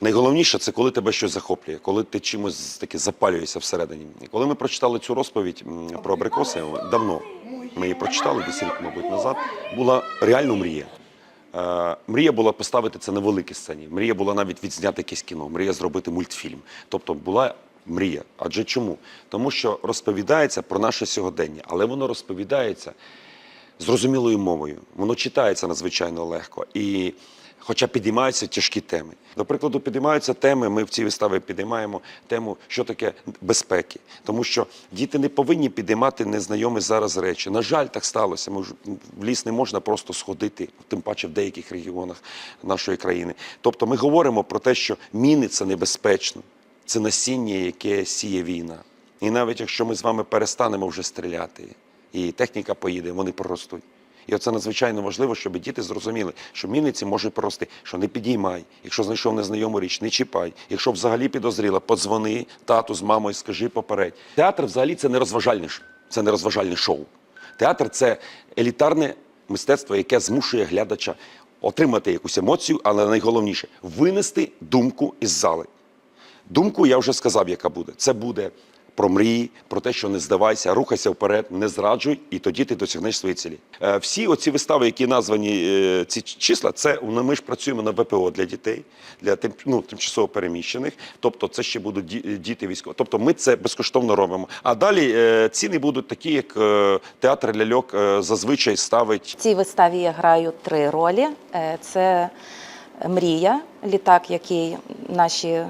Найголовніше це коли тебе щось захоплює, коли ти чимось таки запалюєшся всередині. Коли ми прочитали цю розповідь про абрикоси давно, ми її прочитали десь рік, мабуть, назад. Була реально мрія. Е, Мрія була поставити це на великій сцені. Мрія була навіть відзняти якесь кіно, мрія зробити мультфільм. Тобто була мрія. Адже чому? Тому що розповідається про наше сьогодення, але воно розповідається зрозумілою мовою. Воно читається надзвичайно легко. І хоча підіймаються тяжкі теми. До прикладу, підіймаються теми. Ми в цій виставі підіймаємо тему, що таке безпеки. Тому що діти не повинні підіймати незнайомі зараз речі. На жаль, так сталося. Ми в ліс не можна просто сходити, тим паче в деяких регіонах нашої країни. Тобто ми говоримо про те, що міни це небезпечно, це насіння, яке сіє війна. І навіть якщо ми з вами перестанемо вже стріляти, і техніка поїде, вони проростуть. І оце надзвичайно важливо, щоб діти зрозуміли, що міни ці можуть прорости, що не підіймай, якщо знайшов незнайому річ, не чіпай. Якщо взагалі підозріла, подзвони тату з мамою, скажи попередь. Театр взагалі це не розважальне, це не розважальне шоу. Театр це елітарне мистецтво, яке змушує глядача отримати якусь емоцію, але найголовніше винести думку із зали. Думку я вже сказав, яка буде. Це буде про мрії, про те, що не здавайся, рухайся вперед, не зраджуй, і тоді ти досягнеш свої цілі. Е, Всі оці вистави, які названі е, ці числа, це ну, ми ж працюємо на ВПО для дітей, для тим, ну, тимчасово переміщених. Тобто, це ще будуть ді- діти військові. Тобто, ми це безкоштовно робимо. А далі е, ціни будуть такі, як е, театр ляльок е, зазвичай ставить В цій виставі я граю три ролі: Е, це мрія, літак, який наші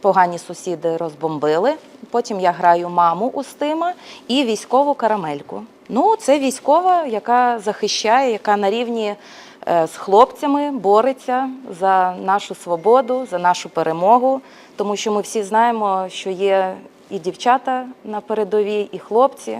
погані сусіди розбомбили. Потім я граю маму Устима і військову карамельку. Ну, це військова, яка захищає, яка на рівні е, з хлопцями бореться за нашу свободу, за нашу перемогу. Тому що ми всі знаємо, що є і дівчата на передовій, і хлопці,